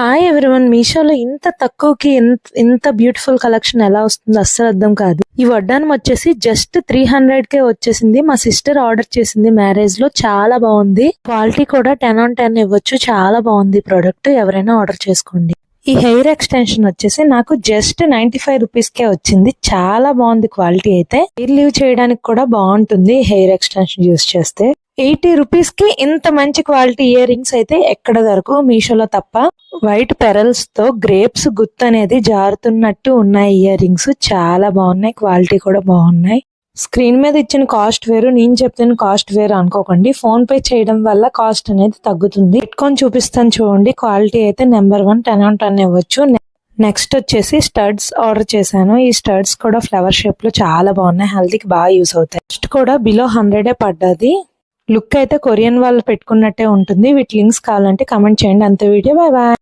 Hi everyone మీషోలో ఇంత తక్కువకి ఇంత ఇంత బ్యూటిఫుల్ కలెక్షన్ ఎలా వస్తుందో అస్సలు అర్థం కాదు. ఈ వడ్డానం వచ్చేసి జస్ట్ త్రీ హండ్రెడ్ కే వచ్చేసింది. మా సిస్టర్ ఆర్డర్ చేసింది మ్యారేజ్లో. చాలా బాగుంది. క్వాలిటీ కూడా టెన్ ఆన్ టెన్ ఇవ్వచ్చు. చాలా బాగుంది ప్రోడక్ట్ ఎవరైనా ఆర్డర్ చేసుకోండి. ఈ హెయిర్ ఎక్స్టెన్షన్ వచ్చేసి నాకు జస్ట్ నైన్టీ ఫైవ్ రూపీస్ కే వచ్చింది. చాలా బాగుంది క్వాలిటీ అయితే. హెయిర్ లీవ్ చేయడానికి కూడా బాగుంటుంది హెయిర్ ఎక్స్టెన్షన్ యూస్ చేస్తే. ఎయిటీ రూపీస్కి ఇంత మంచి క్వాలిటీ ఇయర్ రింగ్స్ అయితే ఎక్కడ దొరకవు. మీషోలో తప్ప వైట్ పెరల్స్తో గ్రేప్స్ గుత్తు అనేది జారుతున్నట్టు ఉన్నాయి ఇయర్ రింగ్స్ చాలా బాగున్నాయి. క్వాలిటీ కూడా బాగున్నాయి. స్క్రీన్ మీద ఇచ్చిన కాస్ట్ వేరు. నేను చెప్తున్న కాస్ట్ వేరు అనుకోకండి. ఫోన్ పే చేయడం వల్ల కాస్ట్ అనేది తగ్గుతుంది. పెట్టుకొని చూపిస్తాను చూడండి. క్వాలిటీ అయితే number one ten on ten ఇవ్వచ్చు. నెక్స్ట్ వచ్చేసి స్టడ్స్ ఆర్డర్ చేశాను. ఈ స్టడ్స్ కూడా ఫ్లవర్ షేప్లో చాలా బాగున్నాయి. హెల్తీకి బాగా యూస్ అవుతాయి. నెక్స్ట్ కూడా బిలో హండ్రెడే పడ్డది. లుక్ అయితే కొరియన్ వాళ్ళు పెట్టుకున్నట్టే ఉంటుంది. వీటి లింక్స్ కావాలంటే కమెంట్ చేయండి. అంతే వీడియో. Bye bye.